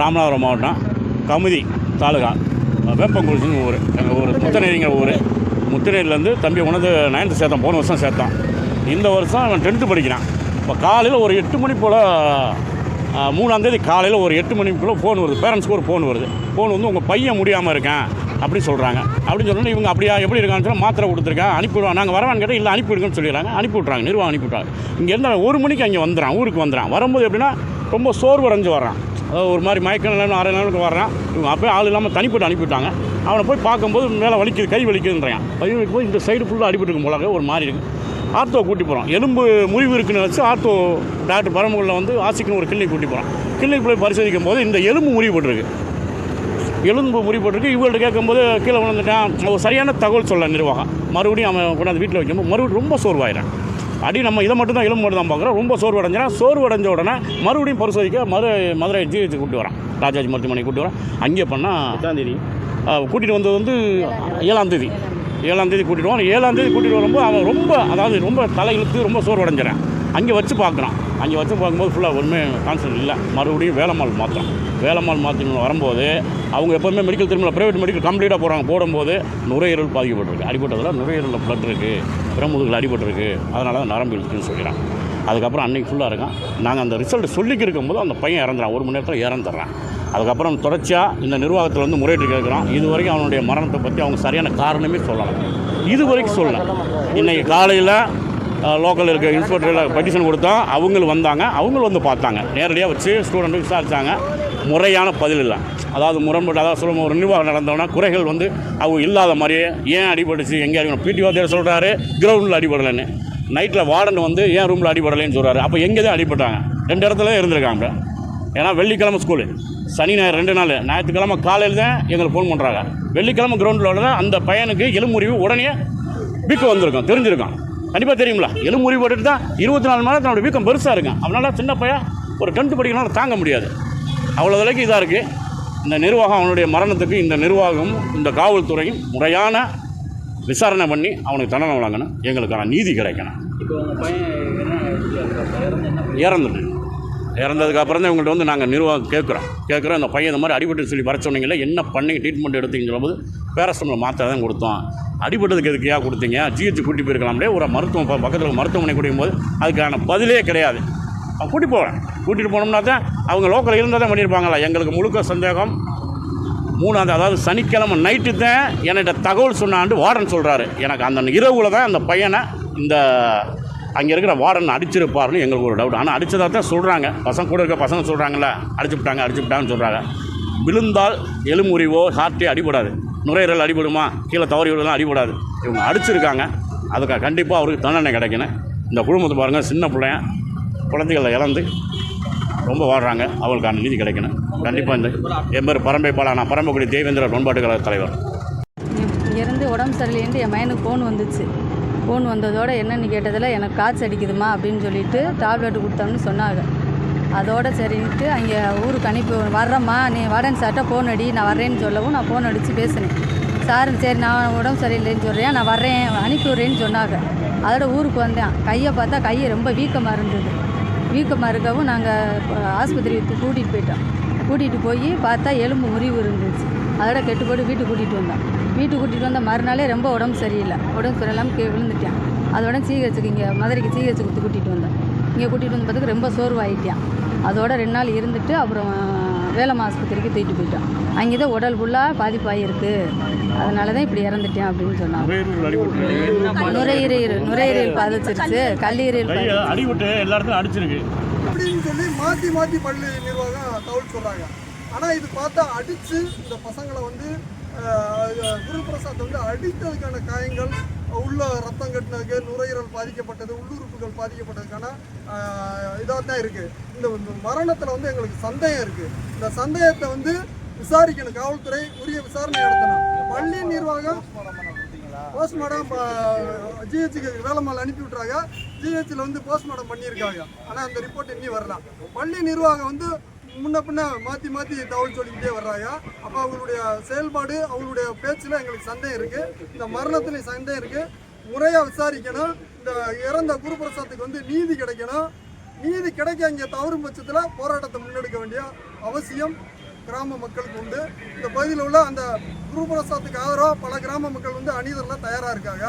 ராமநாதபுரம் மாவட்டம் கமுதி தாலுகா. வேப்பங்குறிச்சின்னு ஊர். எங்கள் ஊர். முத்தநேரிங்கிற ஊர். முத்தநேரிலேருந்து தம்பி உனது நைன்த்து சேர்த்தான். போன வருஷம் சேர்த்தான். இந்த வருஷம் அவன் டென்த்து படிக்கிறான். இப்போ காலையில் ஒரு எட்டு மணி போல் மூணாந்தேதி காலையில் ஒரு எட்டு மணிக்குள்ளே ஃபோன் வருது. பேரண்ட்ஸ்க்கு ஒரு ஃபோன் வருது. ஃபோன் வந்து உங்கள் பையன் முடியாமல் இருக்கேன் அப்படி சொல்கிறாங்க அப்படின்னு சொன்னோன்னே இவங்க அப்படியா எப்படி இருக்கான்னு சொன்னால் மாத்திரை கொடுத்துருக்கேன். அனுப்பிவிடுவாங்க நாங்கள் வரவான்னு கேட்டால் இல்லை அனுப்பிவிடுங்கன்னு சொல்லிடுறாங்க. அனுப்பி விட்றாங்க நிர்வாகம் அனுப்பி விட்றாங்க இங்கேருந்து ஒரு மணிக்கு அங்கே வந்துடுறான் ஊருக்கு வந்துடுறான் வரும்போது எப்படின்னா ரொம்ப சோர்வடைஞ்சு வர்றான். ஒரு மாதிரி மயக்க நிலைமை அரை நாளுக்கு வர்றான். இவங்க அப்போ ஆள் இல்லாமல் தனிப்பட்டு அனுப்பிவிட்டாங்க. அவனை போய் பார்க்கும்போது மேலே வலிக்குது கை வலிக்குதுன்றான் கை போய் இந்த சைடு ஃபுல்லாக அடிபட்டுருக்கும் போல ஒரு மாதிரி இருக்குது ஆர்த்தோ கூட்டி போகிறோம் எலும்பு முறிவு இருக்குன்னு வச்சு ஆர்த்தோ டாக்டர் பரமகுள்ள வந்து ஆசிக்குன்னு ஒரு கிளினிக் கூட்டி போகிறோம் கிளினிக் போய் பரிசோதிக்கும் போது இந்த எலும்பு முறிவுபட்டிருக்கு எலும்பு முறிப்பட்டிருக்கு இவங்கள்ட்ட கேட்கும்போது கீழே விழுந்துட்டான். ஒரு சரியான தகவல் சொல்ல நிர்வாகம். மறுபடியும் அவன் கொண்டாந்து வீட்டில் வைக்கும்போது மறுபடியும் ரொம்ப சோர்வாயிடறான் அடி நம்ம இதை மட்டும் தான் எலும்பு மட்டும் தான் பார்க்குறோம். ரொம்ப சோர்வடைஞ்சான் சோர்வடைஞ்ச உடனே மறுபடியும் பரிசோதிக்க மதுரை மதுரை ஜிஹெச் கூட்டி வரான். ராஜாஜி மருத்துவமனை கூட்டி வரான். அங்கே பண்ணால் எட்டாம் தேதி. கூட்டிகிட்டு வந்தது வந்து ஏழாம் தேதி. ஏழாம் தேதி கூட்டிகிட்டு வரோம் ஏழாம் தேதி கூட்டிகிட்டு வரும்போது அவன் ரொம்ப அதாவது ரொம்ப தலை இழுத்து ரொம்ப சோர்வடைஞ்சிடறான் அங்கே வச்சு பார்க்குறான். அஞ்சு வருஷம் பார்க்கும்போது ஃபுல்லாக ஒன்றுமே கான்சன்ட் இல்லை. மறுபடியும் வேலம்மாள் மாத்திரம். வேலம்மாள் மாத்திரம் வரும்போது அவங்க எப்போவுமே மெடிக்கல் திரும்ப ப்ரைவேட் மெடிக்கல் கம்ப்ளீட்டாக போகிறாங்க போடும்போது நுரையீரல் பாதிக்கப்பட்டிருக்கு. அடிபட்டதில் நுரையீரலில் பிளட் இருக்குது பிரமுதுகள் அடிபட்டிருக்கு. அதனால தான் நரம்பு இழுத்துன்னு சொல்கிறான் அதுக்கப்புறம் அன்றைக்கி ஃபுல்லாக இருக்கான். நாங்கள் அந்த ரிசல்ட் சொல்லிக்க இருக்கும்போது அந்த பையன் இறந்துறான். ஒரு மணி நேரத்தில் இறந்துடுறான் அதுக்கப்புறம் தொடர்ச்சியாக இந்த நிர்வாகத்தில் வந்து முறையீட்டு கேட்குறான் இது வரைக்கும் அவனுடைய மரணத்தை பற்றி அவங்க சரியான காரணமே சொல்லலாம் இது வரைக்கும் சொல்லலாம் இன்றைக்கி காலையில் லோக்கல் இருக்க இன்ஸ்பெக்டரில் பெட்டிஷன் கொடுத்தோம் அவங்களும் வந்தாங்க அவங்களும் வந்து பார்த்தாங்க. நேரடியாக வச்சு ஸ்டூடெண்ட்டு விசாரித்தாங்க முறையான பதில் இல்லை. அதாவது முரண்பட்டு அதாவது சொல்லும் ஒரு நிர்வாகம் நடந்தோன்னா குறைகள் வந்து அவங்க இல்லாத மாதிரியே ஏன் அடிபட்டுச்சு எங்கே அடிக்கணும் பிடி வாத்தியார் சொல்கிறாரு கிரவுண்டில் அடிபடலைன்னு. நைட்டில் வார்டன் வந்து ஏன் ரூமில் அடிபடலைன்னு சொல்கிறாரு அப்போ எங்கே தான் அடிபட்டாங்க? ரெண்டு இடத்துல இருந்திருக்காங்க ஏன்னா வெள்ளிக்கிழமை ஸ்கூலு சனி ஞாயிறு ரெண்டு நாள். ஞாயிற்றுக்கிழமை காலையில் தான் எங்களுக்கு ஃபோன் பண்ணுறாங்க வெள்ளிக்கிழமை கிரவுண்டில் தான் அந்த பையனுக்கு எலும்புரிவு உடனே பிக்கு வந்திருக்கும் தெரிஞ்சிருக்கான் கண்டிப்பாக தெரியுங்களா எலும்புரிவு போட்டுட்டு தான் இருபத்தி நாலு மணி நேரத்தில் வீக்கம் பெருசாக இருக்கும். அவனால சின்ன பையன் ஒரு டென்த்து படிக்கணும்னு தாங்க முடியாது. அவ்வளோ விலைக்கு இதாக இருக்குது இந்த நிர்வாகம் அவனுடைய மரணத்துக்கு இந்த நிர்வாகம் இந்த காவல்துறையும் முறையான விசாரணை பண்ணி அவனுக்கு தண்டனை வழங்கணும். எங்களுக்கான நீதி கிடைக்கணும். இப்போ உங்கள் பையன் என்ன இறந்து என்ன இறந்துட்டேன் இறந்ததுக்கு அப்புறம் தான் இவங்கள்ட்ட வந்து நாங்கள் நிர்வாகம் கேட்குறோம். கேட்குறோம் இந்த பையன் இந்த மாதிரி அடிபட்டு சொல்லி வர சொன்னீங்களே என்ன பண்ணி ட்ரீட்மெண்ட் எடுத்தீங்கன்னு சொல்லும்போது பேரஸ்டமில் மாத்திரை தான் கொடுத்தோம். அடிபட்டதுக்கு எதுக்கு ஏன் கொடுத்தீங்க? ஜிஹெச் கூட்டி போயிருக்கலாம்லே ஒரு மருத்துவம் ப- பக்கத்தில் மருத்துவமனை கூட்டியும் போது அதுக்கான பதிலே கிடையாது. அவன் கூட்டி போகிறேன் கூட்டிகிட்டு போனோம்னா தான் அவங்க லோக்கல் இருந்தால் தான் பண்ணியிருப்பாங்களா எங்களுக்கு முழுக்க சந்தேகம். மூணாவது அதாவது சனிக்கிழமை நைட்டு தான் என்கிட்ட தகவல் சொன்னாண்டு வார்டன் சொல்கிறாரு எனக்கு அந்த இரவுல தான் அந்த பையனை இந்த அங்கே இருக்கிற வார்டன் அடிச்சிருப்பாருன்னு எங்களுக்கு ஒரு டவுட் ஆனால் அடித்ததாக தான் சொல்கிறாங்க பசங்க கூட இருக்க பசங்க சொல்கிறாங்களே அடிச்சு விட்டாங்க அடிச்சு விட்டாங்கன்னு சொல்கிறாங்க விழுந்தால் எலுமுறிவோ ஹார்ட்டே அடிபடாது. நுரையீரல் அடிபடுமா? கீழே தவறி விடலாம் அடிபடாது. இவங்க அடிச்சிருக்காங்க. அதுக்கு கண்டிப்பாக அவருக்கு தண்டனை கிடைக்கணும். இந்த குடும்பத்தை பாருங்கள் சின்ன பிள்ளைங்க குழந்தைகளை இழந்து ரொம்ப வாழ்கிறாங்க அவளுக்கான நீதி கிடைக்கணும். கண்டிப்பாக இந்த என் பேர் பரம்பை பாலா நான் பரம்பக்குடி தேவேந்திர பண்பாட்டு கழக தலைவர். இங்கேருந்து உடம்பு சரியில்லைன்ட்டு என் பையனுக்கு ஃபோன் வந்துச்சு. ஃபோன் வந்ததோட என்னென்னு கேட்டதில் எனக்கு காய்ச்சல் அடிக்குதுமா அப்படின்னு சொல்லிட்டு டேப்லெட் கொடுத்தோம்னு சொன்னாங்க. அதோட சரின்ட்டு அங்கே ஊருக்கு அனுப்பி வர்றேம்மா நீ வரேன் சார்ட்ட ஃபோன் அடி நான் வர்றேன்னு சொல்லவும் நான் ஃபோன் அடித்து பேசினேன். சார் சரி நான் உடம்பு சரியில்லைன்னு சொல்கிறேன் நான் வர்றேன் அனுப்பி விட்றேன்னு சொன்னாங்க. அதோட ஊருக்கு வந்தேன். கையை பார்த்தா கையை ரொம்ப வீக்கமாக இருந்தது. வீக்கமாக இருக்கவும் நாங்கள் ஆஸ்பத்திரி கூட்டிகிட்டு போயிட்டோம். கூட்டிகிட்டு போய் பார்த்தா எலும்பு முறிவு இருந்துச்சு. அதோட கெட்டுப்போட்டு வீட்டுக்கு கூட்டிகிட்டு வந்தோம். வீட்டுக்கு கூட்டிகிட்டு வந்த மறுநாளே ரொம்ப உடம்பு சரியில்லை. உடம்பு சரியில்லாமல் கீழே விழுந்துட்டேன். அதோட சிஹெச்சுக்கு இங்கே மதுரைக்கு சிஹெச்சு கொடுத்து கூட்டிகிட்டு வந்தோம் இங்கே கூட்டிகிட்டு வந்து பார்த்துக்கு ரொம்ப சோர்வாயிட்டான். அதோட ரெண்டு நாள் இருந்துட்டு அப்புறம் வேலம்மா ஆஸ்பத்திரிக்கு தூக்கிட்டு போயிட்டோம் அங்கே தான் உடல் ஃபுல்லாக பாதிப்பாகிருக்கு அதனால தான் இப்படி இறந்துட்டேன் அப்படின்னு சொன்னாங்க நுரையீரல் நுரையீரல் பாதிச்சிருச்சு. கல்லீரல் அடிபட்டு எல்லா இடத்துலையும் அடிச்சிருக்கு. அப்படின்னு சொல்லி மாற்றி மாற்றி பள்ளி நிர்வாகம் தகவல் சொல்கிறாங்க ஆனால் இது பார்த்தா அடித்து இந்த பசங்களை வந்து குருபிரசாத் வந்து அடித்ததுக்கான காயங்கள் உள்ள ரத்தம் கட்டினதுக்கு நுரையீரல் பாதிக்கப்பட்டது உள்ளுறுப்புகள் பாதிக்கப்பட்டதுக்கான இதாக தான் இருக்குது இந்த மரணத்தில் வந்து எங்களுக்கு சந்தேகம் இருக்குது இந்த சந்தேகத்தை வந்து விசாரிக்கணும். காவல்துறை உரிய விசாரணை நடத்தணும். பள்ளி நிர்வாகம் போஸ்ட்மார்டம் ஜிஹெச்சுக்கு வேலைமால் அனுப்பி விட்றாங்க ஜிஹெச்சில் வந்து போஸ்ட்மார்டம் பண்ணியிருக்காங்க. ஆனால் அந்த ரிப்போர்ட் இன்னும் வரலாம் பள்ளி நிர்வாகம் வந்து முன்ன பின்ன மாற்றி மாற்றி தகவல் சொல்லிக்கிட்டே வர்றாங்க அப்போ அவங்களுடைய செயல்பாடு அவங்களுடைய பேச்சில் எங்களுக்கு சந்தேகம் இருக்குது இந்த மரணத்துலேயும் சந்தேகம் இருக்குது முறையாக விசாரிக்கணும். இந்த இறந்த குருபிரசாத்துக்கு வந்து நீதி கிடைக்கணும். நீதி கிடைக்க இங்கே தவறும் பட்சத்தில் போராட்டத்தை முன்னெடுக்க வேண்டிய அவசியம் கிராம மக்களுக்கு உண்டு. இந்த பகுதியில் உள்ள அந்த குருபிரசாத்துக்கு ஆதரவாக பல கிராம மக்கள் வந்து அணிதரில் தயாராக இருக்காங்க.